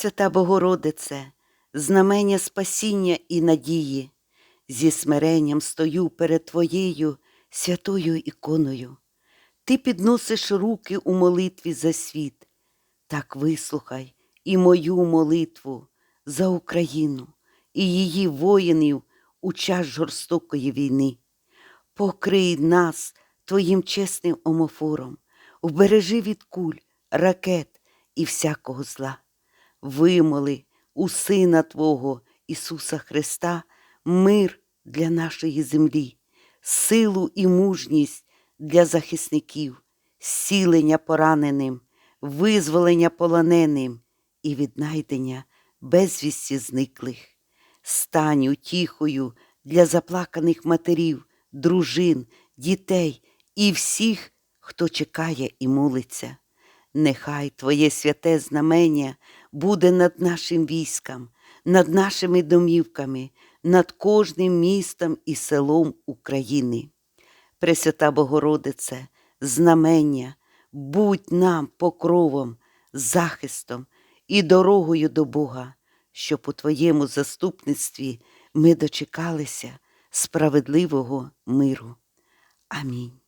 Пресвята Богородице, знамення спасіння і надії, зі смиренням стою перед Твоєю святою іконою. Ти підносиш руки у молитві за світ, так вислухай і мою молитву за Україну і її воїнів у час жорстокої війни. Покрий нас Твоїм чесним омофором, убережи від куль, ракет і всякого зла. Вимоли у Сина Твого Ісуса Христа мир для нашої землі, силу і мужність для захисників, зцілення пораненим, визволення полоненим і віднайдення безвісті зниклих. Стань утіхою для заплаканих матерів, дружин, дітей і всіх, хто чекає і молиться. Нехай Твоє святе знамення буде над нашим військом, над нашими домівками, над кожним містом і селом України. Пресвята Богородице, знамення, будь нам покровом, захистом і дорогою до Бога, щоб у Твоєму заступництві ми дочекалися справедливого миру. Амінь.